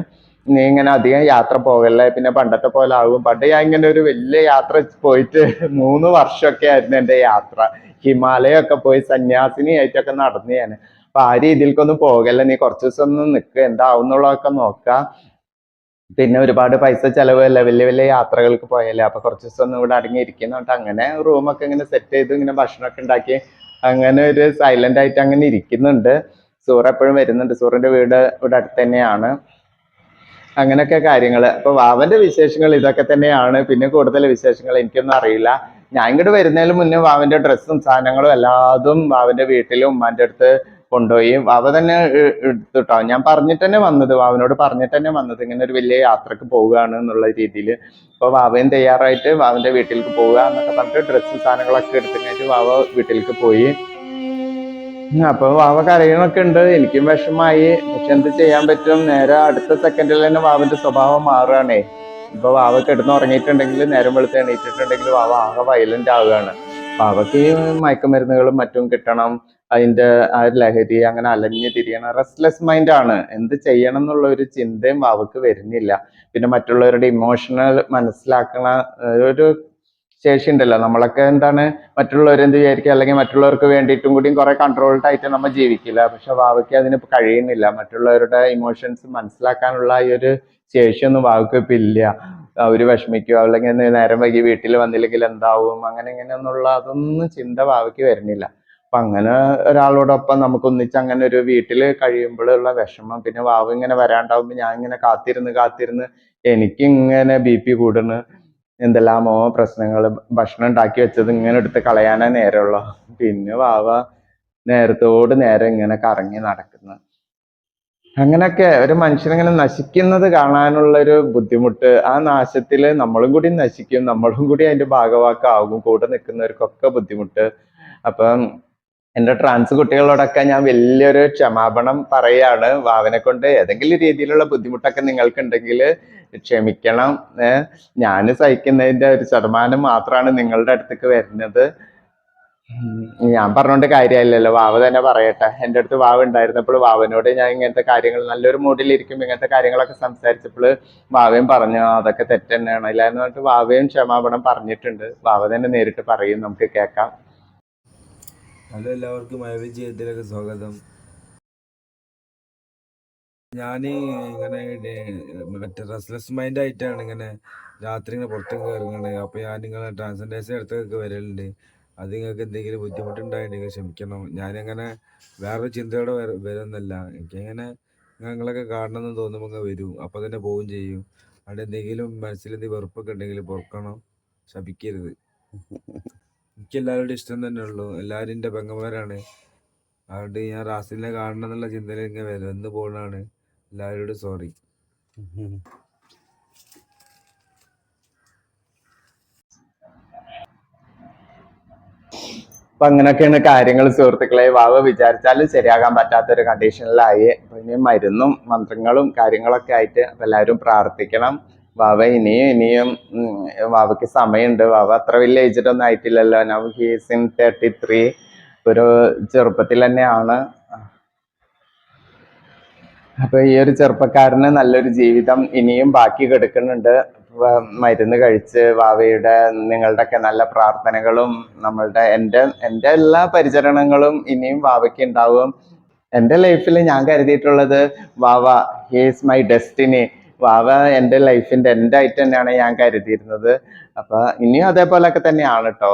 നീ ഇങ്ങനെ അധികം യാത്ര പോകല്ലേ? പിന്നെ പണ്ടത്തെ പോലെ ആകും പണ്ട് ഞാൻ ഇങ്ങനെ ഒരു വലിയ യാത്ര പോയിട്ട് മൂന്ന് വർഷമൊക്കെ ആയിരുന്നു എന്റെ യാത്ര. ഹിമാലയൊക്കെ പോയി സന്യാസിനി ആയിട്ടൊക്കെ നടന്നു ഞാൻ. അപ്പൊ ആ രീതിയിലേക്കൊന്നും പോകല്ല? നീ കുറച്ച് ദിവസം ഒന്ന് നിൽക്കുക എന്താവുന്നുള്ളതൊക്കെ നോക്കാം. പിന്നെ ഒരുപാട് പൈസ ചെലവല്ല? വലിയ വലിയ യാത്രകൾക്ക് പോയല്ലേ അപ്പൊ കുറച്ച് ദിവസം ഒന്നും ഇവിടെ അടങ്ങിയിരിക്കുന്നോട്ട് അങ്ങനെ റൂമൊക്കെ ഇങ്ങനെ സെറ്റ് ചെയ്ത് ഇങ്ങനെ ഭക്ഷണമൊക്കെ ഉണ്ടാക്കി അങ്ങനെ ഒരു സൈലന്റ് ആയിട്ട് അങ്ങനെ ഇരിക്കുന്നുണ്ട്. സൂറ എപ്പോഴും വരുന്നുണ്ട്. സൂറിന്റെ വീട് ഇവിടെ അടുത്ത് തന്നെയാണ്. അങ്ങനെയൊക്കെ കാര്യങ്ങൾ. അപ്പൊ വാവന്റെ വിശേഷങ്ങൾ ഇതൊക്കെ തന്നെയാണ്. പിന്നെ കൂടുതൽ വിശേഷങ്ങൾ എനിക്കൊന്നും അറിയില്ല. ഞാൻ ഇങ്ങോട്ട് വരുന്നതിന് മുന്നേ വാവന്റെ ഡ്രസ്സും സാധനങ്ങളും എല്ലാതും വാവന്റെ വീട്ടിലും ഉമ്മാന്റെ അടുത്ത് കൊണ്ടുപോയി. വാവ തന്നെ എടുത്തുട്ടോ. ഞാൻ പറഞ്ഞിട്ട് തന്നെ വന്നത് വാവനോട് പറഞ്ഞിട്ട് തന്നെ വന്നത്. ഇങ്ങനെ ഒരു വലിയ യാത്രയ്ക്ക് പോവുകയാണ് എന്നുള്ള രീതിയിൽ അപ്പൊ വാവയും തയ്യാറായിട്ട് വാവന്റെ വീട്ടിലേക്ക് പോവുക എന്നൊക്കെ പറഞ്ഞിട്ട് ഡ്രസ്സും സാധനങ്ങളൊക്കെ എടുത്തു കഴിഞ്ഞിട്ട് വാവ വീട്ടിലേക്ക് പോയി. അപ്പൊ വാവ കരയണൊക്കെ ഉണ്ട്. എനിക്കും വിഷമായി പക്ഷെ എന്ത് ചെയ്യാൻ പറ്റും? നേരെ അടുത്ത സെക്കൻഡിൽ തന്നെ വാവന്റെ സ്വഭാവം മാറുകയാണേ. ഇപ്പൊ വാവ കിടന്ന് ഉറങ്ങിയിട്ടുണ്ടെങ്കിൽ നേരം വെളുത്ത് എണീറ്റിട്ടുണ്ടെങ്കിൽ വാവ ആകെ വയലന്റ് ആവുകയാണ്. വാവക്ക് ഈ മയക്കുമരുന്നുകളും മറ്റും കിട്ടണം. അതിന്റെ ആ ലഹരി അങ്ങനെ അലഞ്ഞു തിരിയണം. റെസ്റ്റ്ലെസ് മൈൻഡ് ആണ്. എന്ത് ചെയ്യണം എന്നുള്ള ഒരു ചിന്തയും വാവക്ക് വരുന്നില്ല. പിന്നെ മറ്റുള്ളവരുടെ ഇമോഷണൽ മനസ്സിലാക്കണ ഒരു ശേഷി ഉണ്ടല്ലോ. നമ്മളൊക്കെ എന്താണ് മറ്റുള്ളവരെന്ത് വിചാരിക്കുക അല്ലെങ്കിൽ മറ്റുള്ളവർക്ക് വേണ്ടിയിട്ടും കൂടിയും കുറെ കൺട്രോൾഡ് ആയിട്ട് നമ്മൾ ജീവിക്കില്ല. പക്ഷെ വാവയ്ക്ക് അതിന് കഴിയുന്നില്ല. മറ്റുള്ളവരുടെ ഇമോഷൻസ് മനസ്സിലാക്കാനുള്ള ഈ ഒരു ശേഷിയൊന്നും വാവയ്ക്ക് ഇപ്പൊ ഇല്ല. അവർ വിഷമിക്കുക അല്ലെങ്കിൽ നേരം വൈകി വീട്ടിൽ വന്നില്ലെങ്കിൽ എന്താവും? അങ്ങനെ ഇങ്ങനെയൊന്നുള്ള അതൊന്നും ചിന്ത വാവയ്ക്ക് വരുന്നില്ല. അപ്പൊ അങ്ങനെ ഒരാളോടൊപ്പം നമുക്ക് ഒന്നിച്ച് അങ്ങനെ ഒരു വീട്ടിൽ കഴിയുമ്പോഴുള്ള വിഷമം. പിന്നെ വാവ് ഇങ്ങനെ വരാണ്ടാവുമ്പോൾ ഞാൻ ഇങ്ങനെ കാത്തിരുന്ന് കാത്തിരുന്ന് എനിക്കിങ്ങനെ ബി പി കൂടുന്നു എന്തെല്ലാമോ പ്രശ്നങ്ങൾ ഭക്ഷണം ഉണ്ടാക്കി വെച്ചത് ഇങ്ങനെ എടുത്ത് കളയാനേ നേരമുള്ളൂ. പിന്നെ വാവ നേരത്തോട് നേരെ ഇങ്ങനെ കറങ്ങി നടക്കുന്നു. അങ്ങനെയൊക്കെ ഒരു മനുഷ്യനിങ്ങനെ നശിക്കുന്നത് കാണാനുള്ള ഒരു ബുദ്ധിമുട്ട് ആ നാശത്തിൽ നമ്മളും കൂടി നശിക്കും നമ്മളും കൂടി അതിന്റെ ഭാഗവാക്കാകും കൂടെ നിൽക്കുന്നവർക്കൊക്കെ ബുദ്ധിമുട്ട്. അപ്പം എന്റെ ട്രാൻസ് കുട്ടികളോടൊക്കെ ഞാൻ വലിയൊരു ക്ഷമാപണം പറയാണ് വാവനെ കൊണ്ട് ഏതെങ്കിലും രീതിയിലുള്ള ബുദ്ധിമുട്ടൊക്കെ നിങ്ങൾക്കുണ്ടെങ്കിൽ ക്ഷമിക്കണം. ഞാൻ സഹിക്കുന്നതിന്റെ ഒരു ശതമാനം മാത്രമാണ് നിങ്ങളുടെ അടുത്തേക്ക് വരുന്നത്. ഞാൻ പറഞ്ഞോണ്ട് കാര്യമില്ലല്ലോ വാവ് തന്നെ പറയട്ടെ. എന്റെ അടുത്ത് വാവ് ഉണ്ടായിരുന്നപ്പോൾ വാവനോട് ഞാൻ ഇങ്ങനത്തെ കാര്യങ്ങൾ നല്ലൊരു മൂഡിലിരിക്കും ഇങ്ങനത്തെ കാര്യങ്ങളൊക്കെ സംസാരിച്ചപ്പോൾ വാവയും പറഞ്ഞു അതൊക്കെ തെറ്റന്നെയാണ് ഇല്ല എന്ന് പറഞ്ഞിട്ട് വാവയും ക്ഷമാപണം പറഞ്ഞിട്ടുണ്ട്. വാവ തന്നെ നേരിട്ട് പറയും നമുക്ക് കേൾക്കാം. ഹലോ എല്ലാവർക്കും സ്വാഗതം. ഞാൻ ഇങ്ങനെ മറ്റേ റെസ്ലെസ് മൈൻഡ് ആയിട്ടാണ് ഇങ്ങനെ രാത്രി ഇങ്ങനെ പുറത്തേക്ക് ഇറങ്ങുന്നത് അപ്പോൾ ഞാൻ നിങ്ങളെ ട്രാൻസ്ജെൻഡേഴ്സ് അടുത്തൊക്കെ വരലുണ്ട്. അത് നിങ്ങൾക്ക് എന്തെങ്കിലും ബുദ്ധിമുട്ടുണ്ടായിട്ടുണ്ടെങ്കിൽ ക്ഷമിക്കണം. ഞാനിങ്ങനെ വേറൊരു ചിന്തയോടെ വര- വരുന്നല്ല എനിക്കിങ്ങനെ നിങ്ങളൊക്കെ കാണണമെന്ന് തോന്നുമ്പോൾ ഇങ്ങനെ വരും. അപ്പോൾ തന്നെ പോവുകയും ചെയ്യും. അവിടെ എന്തെങ്കിലും മനസ്സിൽ എന്തെങ്കിലും വെറുപ്പൊക്കെ ഉണ്ടെങ്കിൽ പൊറുക്കണം. ശപിക്കരുത്. എനിക്ക് ഇഷ്ടം തന്നെ ഉള്ളൂ. എല്ലാവരും എന്റെ പെങ്ങന്മാരാണ്. അതുകൊണ്ട് ഞാൻ റാസിലിനെ കാണണം എന്നുള്ള ചിന്തയിൽ ഇങ്ങനെ വരുന്നു പോകുന്നതാണ് എല്ലാവരോടും സോറി അപ്പൊ അങ്ങനെയൊക്കെയാണ് കാര്യങ്ങൾ സുഹൃത്തുക്കളെ. വാവ വിചാരിച്ചാലും ശരിയാകാൻ പറ്റാത്ത ഒരു കണ്ടീഷനിലായി അപ്പൊ ഇനി മരുന്നും മന്ത്രങ്ങളും കാര്യങ്ങളൊക്കെ ആയിട്ട് അപ്പൊ എല്ലാവരും പ്രാർത്ഥിക്കണം. വാവ ഇനിയും ഇനിയും വാവയ്ക്ക് സമയമുണ്ട്. വാവ അത്ര വലിയ ഏജിലൊന്നും ആയിട്ടില്ലല്ലോ. Now he's in thirty three ഒരു ചെറുപ്പത്തിൽ തന്നെയാണ് അപ്പൊ ഈ ഒരു ചെറുപ്പക്കാരന് നല്ലൊരു ജീവിതം ഇനിയും ബാക്കി കിടക്കുന്നുണ്ട്. മരുന്ന് കഴിച്ച് വാവയുടെ നിങ്ങളുടെയൊക്കെ നല്ല പ്രാർത്ഥനകളും നമ്മളുടെ എന്റെ എന്റെ എല്ലാ പരിചരണങ്ങളും ഇനിയും വാവയ്ക്ക് ഉണ്ടാവും. എന്റെ ലൈഫിൽ ഞാൻ കരുതിയിട്ടുള്ളത് വാവ ഹീസ് മൈ ഡെസ്റ്റിനി. വാവ എന്റെ ലൈഫിന്റെ എന്റെ ആയിട്ട് തന്നെയാണ് ഞാൻ കരുതിയിരുന്നത്. അപ്പൊ ഇനിയും അതേപോലൊക്കെ തന്നെയാണ് കേട്ടോ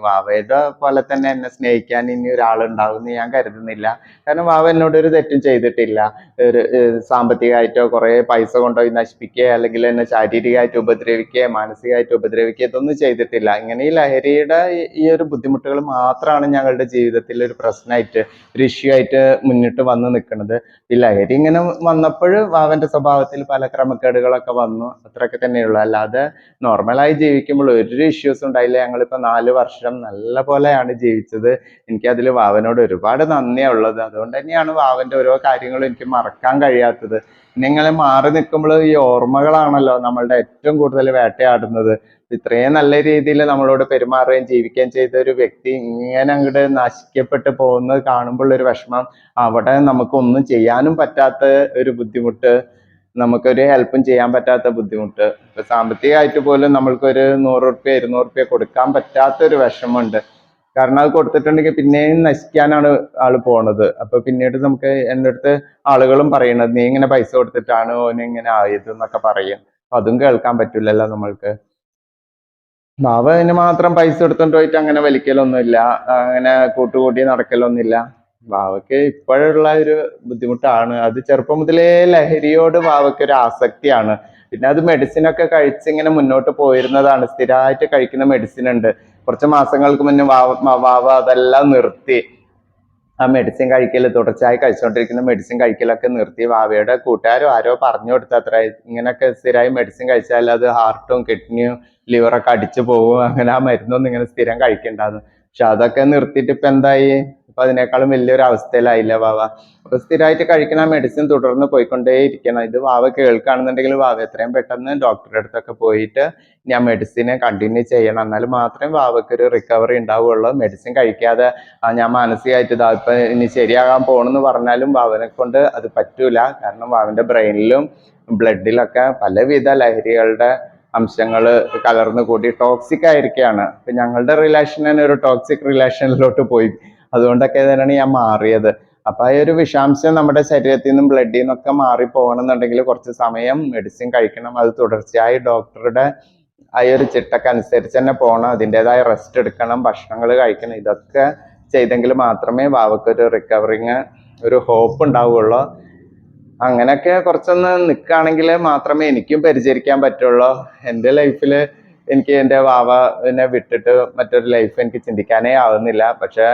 വാവയുടെ പോലെ തന്നെ എന്നെ സ്നേഹിക്കാൻ ഇനി ഒരാളുണ്ടാവും എന്ന് ഞാൻ കരുതുന്നില്ല. കാരണം വാവ എന്നോട് ഒരു തെറ്റും ചെയ്തിട്ടില്ല. ഒരു സാമ്പത്തികമായിട്ടോ കുറെ പൈസ കൊണ്ടുപോയി നശിപ്പിക്കുക അല്ലെങ്കിൽ എന്നെ ശാരീരികമായിട്ട് ഉപദ്രവിക്കുക മാനസികമായിട്ട് ഉപദ്രവിക്കുക ഇതൊന്നും ചെയ്തിട്ടില്ല. ഇങ്ങനെ ഈ ലഹരിയുടെ ഈ- ഈ ഒരു ബുദ്ധിമുട്ടുകൾ മാത്രമാണ് ഞങ്ങളുടെ ജീവിതത്തിൽ ഒരു പ്രശ്നമായിട്ട് ഒരു ഇഷ്യൂ ആയിട്ട് മുന്നിട്ട് വന്ന് നിൽക്കുന്നത്. ഈ ലഹരി ഇങ്ങനെ വന്നപ്പോൾ വാവന്റെ സ്വഭാവത്തിൽ പല ക്രമക്കേടുകളൊക്കെ വന്നു. അത്രയൊക്കെ തന്നെയുള്ളൂ. അല്ലാതെ നോർമലായി ജീവിക്കുമ്പോൾ ഒരു ഇഷ്യൂസ് ഉണ്ടായില്ല. ഞങ്ങളിപ്പോൾ നാല് വർഷം നല്ല പോലെയാണ് ജീവിച്ചത്. എനിക്ക് അതിൽ വാവനോട് ഒരുപാട് നന്ദിയാണ് ഉള്ളത് അതുകൊണ്ട് തന്നെയാണ് വാവന്റെ ഓരോ കാര്യങ്ങളും എനിക്ക് മറക്കാൻ കഴിയാത്തത്. ഇങ്ങനെ മാറി നിൽക്കുമ്പോൾ ഈ ഓർമ്മകളാണല്ലോ നമ്മളുടെ ഏറ്റവും കൂടുതൽ വേട്ടയാടുന്നത്. ഇത്രയും നല്ല രീതിയിൽ നമ്മളോട് പെരുമാറുകയും ജീവിക്കുകയും ചെയ്ത ഒരു വ്യക്തി ഇങ്ങനെ അങ്ങോട്ട് നശിക്കപ്പെട്ട് പോകുന്നത് കാണുമ്പോൾ ഒരു വിഷമം. അവിടെ നമുക്കൊന്നും ചെയ്യാനും പറ്റാത്ത ഒരു ബുദ്ധിമുട്ട്. നമുക്കൊരു ഹെൽപ്പും ചെയ്യാൻ പറ്റാത്ത ബുദ്ധിമുട്ട്. ഇപ്പൊ സാമ്പത്തികമായിട്ട് പോലും നമ്മൾക്കൊരു നൂറ് റുപ്യ ഇരുന്നൂറ് റുപ്യ കൊടുക്കാൻ പറ്റാത്ത ഒരു വിഷമമുണ്ട്. കാരണം അത് കൊടുത്തിട്ടുണ്ടെങ്കിൽ പിന്നെയും നശിക്കാനാണ് ആൾ പോണത്. അപ്പൊ പിന്നീട് നമുക്ക് എന്റെ അടുത്ത് ആളുകളും പറയണത് നീ ഇങ്ങനെ പൈസ കൊടുത്തിട്ടാണ് ഓന് ഇങ്ങനെ ആയത് എന്നൊക്കെ പറയും. അപ്പൊ അതും കേൾക്കാൻ പറ്റില്ലല്ലോ നമ്മൾക്ക്. ബാബ അതിന് മാത്രം പൈസ എടുത്തോണ്ട് പോയിട്ട് അങ്ങനെ വലിക്കലൊന്നുമില്ല. അങ്ങനെ കൂട്ടുകൂട്ടി നടക്കലൊന്നുമില്ല. ബാവയ്ക്ക് ഇപ്പോഴുള്ള ഒരു ബുദ്ധിമുട്ടാണ്. അത് ചെറുപ്പം മുതലേ ലഹരിയോട് ബാവയ്ക്ക് ഒരു ആസക്തിയാണ്. പിന്നെ അത് മെഡിസിൻ ഒക്കെ കഴിച്ച് ഇങ്ങനെ മുന്നോട്ട് പോയിരുന്നതാണ്. സ്ഥിരമായിട്ട് കഴിക്കുന്ന മെഡിസിൻ ഉണ്ട്. കുറച്ച് മാസങ്ങൾക്ക് മുന്നേ വാവ വാവ അതെല്ലാം നിർത്തി. ആ മെഡിസിൻ കഴിക്കൽ തുടർച്ചയായി കഴിച്ചുകൊണ്ടിരിക്കുന്ന മെഡിസിൻ കഴിക്കലൊക്കെ നിർത്തി. വാവയുടെ കൂട്ടുകാരും ആരോ പറഞ്ഞു കൊടുത്ത അത്ര. ഇങ്ങനെയൊക്കെ സ്ഥിരമായി മെഡിസിൻ കഴിച്ചാൽ അത് ഹാർട്ടും കിഡ്നിയും ലിവറൊക്കെ അടിച്ചു പോകും അങ്ങനെ ആ മരുന്നൊന്നും ഇങ്ങനെ സ്ഥിരം കഴിക്കണ്ടാന്ന്. പക്ഷെ അതൊക്കെ നിർത്തിയിട്ട് ഇപ്പൊ എന്തായി? ഇപ്പൊ അതിനേക്കാളും വലിയൊരു അവസ്ഥയിലായില്ല വാവ. അപ്പൊ സ്ഥിരമായിട്ട് കഴിക്കുന്ന മെഡിസിൻ തുടർന്ന് പോയിക്കൊണ്ടേ ഇരിക്കണം ഇത് വാവ കേൾക്കുകയാണെന്നുണ്ടെങ്കിൽ വാവ എത്രയും പെട്ടെന്ന് ഡോക്ടറുടെ അടുത്തൊക്കെ പോയിട്ട് ഞാൻ മെഡിസിനെ കണ്ടിന്യൂ ചെയ്യണം. എന്നാൽ മാത്രമേ വാവയ്ക്ക് ഒരു റിക്കവറി ഉണ്ടാവുള്ളൂ മെഡിസിൻ കഴിക്കാതെ ഞാൻ മാനസികമായിട്ട് ഇതാ ഇപ്പൊ ഇനി ശരിയാകാൻ പോകണമെന്ന് പറഞ്ഞാലും വാവനെ കൊണ്ട് അത് പറ്റൂല. കാരണം വാവന്റെ ബ്രെയിനിലും ബ്ലഡിലൊക്കെ പലവിധ ലഹരികളുടെ അംശങ്ങൾ കലർന്നു കൂടി ടോക്സിക് ആയിരിക്കുകയാണ് ഇപ്പൊ ഞങ്ങളുടെ റിലേഷൻ തന്നെ ഒരു ടോക്സിക് റിലേഷനിലോട്ട് പോയി. അതുകൊണ്ടൊക്കെ തന്നെയാണ് ഞാൻ മാറിയത്. അപ്പൊ ആ ഒരു വിഷാംശം നമ്മുടെ ശരീരത്തിൽ നിന്നും ബ്ലഡിൽ നിന്നൊക്കെ മാറി പോകണമെന്നുണ്ടെങ്കിൽ കുറച്ച് സമയം മെഡിസിൻ കഴിക്കണം. അത് തുടർച്ചയായി ഡോക്ടറുടെ ആ ഒരു ചിട്ടക്ക് അനുസരിച്ച് തന്നെ പോകണം. അതിന്റെതായ റെസ്റ്റ് എടുക്കണം ഭക്ഷണങ്ങൾ കഴിക്കണം. ഇതൊക്കെ ചെയ്തെങ്കിൽ മാത്രമേ വാവക്ക് ഒരു റിക്കവറിങ് ഒരു ഹോപ്പ് ഉണ്ടാവുള്ളൂ അങ്ങനെയൊക്കെ കുറച്ചൊന്ന് നിൽക്കുകയാണെങ്കിൽ മാത്രമേ എനിക്കും പരിചരിക്കാൻ പറ്റുള്ളൂ. എന്റെ ലൈഫിൽ എനിക്ക് എന്റെ വാവനെ വിട്ടിട്ട് മറ്റൊരു ലൈഫ് എനിക്ക് ചിന്തിക്കാനേ ആവുന്നില്ല. പക്ഷെ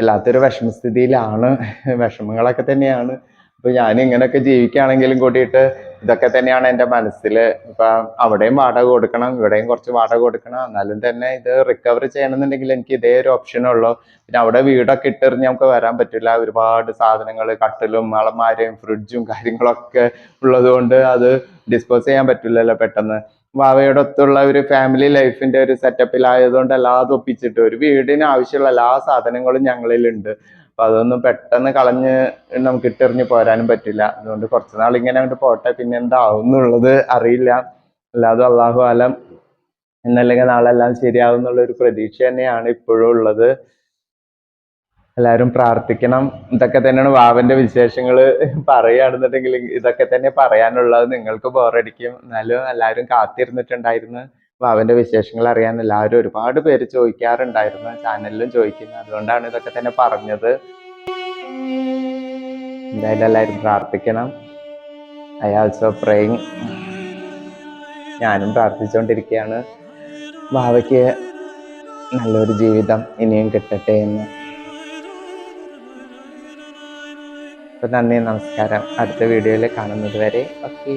വല്ലാത്തൊരു വിഷമസ്ഥിതിയിലാണ്. വിഷമങ്ങളൊക്കെ തന്നെയാണ്. അപ്പൊ ഞാൻ ഇങ്ങനെയൊക്കെ ജീവിക്കുകയാണെങ്കിലും കൂടിയിട്ട് ഇതൊക്കെ തന്നെയാണ് എന്റെ മനസ്സിൽ ഇപ്പൊ അവിടെയും വാടക കൊടുക്കണം ഇവിടെയും കുറച്ച് വാടക കൊടുക്കണം. എന്നാലും തന്നെ ഇത് റിക്കവർ ചെയ്യണമെന്നുണ്ടെങ്കിൽ എനിക്ക് ഇതേ ഒരു ഓപ്ഷൻ ഉള്ളൂ. പിന്നെ അവിടെ വീടൊക്കെ ഇട്ടെറിഞ്ഞ് നമുക്ക് വരാൻ പറ്റില്ല. ഒരുപാട് സാധനങ്ങൾ കട്ടിലും അളമാരയും ഫ്രിഡ്ജും കാര്യങ്ങളൊക്കെ ഉള്ളതുകൊണ്ട് അത് ഡിസ്പോസ് ചെയ്യാൻ പറ്റില്ലല്ലോ പെട്ടെന്ന്. വാവയോടൊത്തുള്ള ഒരു ഫാമിലി ലൈഫിന്റെ ഒരു സെറ്റപ്പിലായതുകൊണ്ട് എല്ലാം ഒപ്പിച്ചിട്ട് ഒരു വീടിന് ആവശ്യമുള്ള എല്ലാ സാധനങ്ങളും ഞങ്ങളിലുണ്ട്. അപ്പൊ അതൊന്നും പെട്ടെന്ന് കളഞ്ഞ് നമുക്ക് ഇട്ടെറിഞ്ഞ് പോരാനും പറ്റില്ല. അതുകൊണ്ട് കുറച്ച് നാൾ ഇങ്ങനെ അങ്ങോട്ട് പോട്ടെ പിന്നെ എന്താവും എന്നുള്ളത് അറിയില്ല. അല്ലാതെ അള്ളാഹു ആലം എന്നല്ലെങ്കിൽ നാളെ എല്ലാം ശരിയാവും എന്നുള്ള ഒരു പ്രതീക്ഷ തന്നെയാണ് ഇപ്പോഴും ഉള്ളത്. എല്ലാവരും പ്രാർത്ഥിക്കണം. ഇതൊക്കെ തന്നെയാണ് വാവന്റെ വിശേഷങ്ങൾ പറയുകയാണെന്നുണ്ടെങ്കിൽ ഇതൊക്കെ തന്നെ പറയാനുള്ളത്. നിങ്ങൾക്ക് ബോറടിക്കും. എന്നാലും എല്ലാവരും കാത്തിരുന്നിട്ടുണ്ടായിരുന്നു. വാവന്റെ വിശേഷങ്ങൾ അറിയാൻ എല്ലാവരും ഒരുപാട് പേര് ചോദിക്കാറുണ്ടായിരുന്നു. ചാനലിലും ചോദിക്കുന്നു. അതുകൊണ്ടാണ് ഇതൊക്കെ തന്നെ പറഞ്ഞത്. എന്തായാലും എല്ലാവരും പ്രാർത്ഥിക്കണം. ഐ ആൾസോ പ്രേയിങ് ഞാനും പ്രാർത്ഥിച്ചുകൊണ്ടിരിക്കുകയാണ്. വാവയ്ക്ക് നല്ലൊരു ജീവിതം ഇനിയും കിട്ടട്ടെ എന്ന്. അപ്പൊ നന്ദി നമസ്കാരം. അടുത്ത വീഡിയോയിൽ കാണുന്നത് വരെ. ഓക്കേ.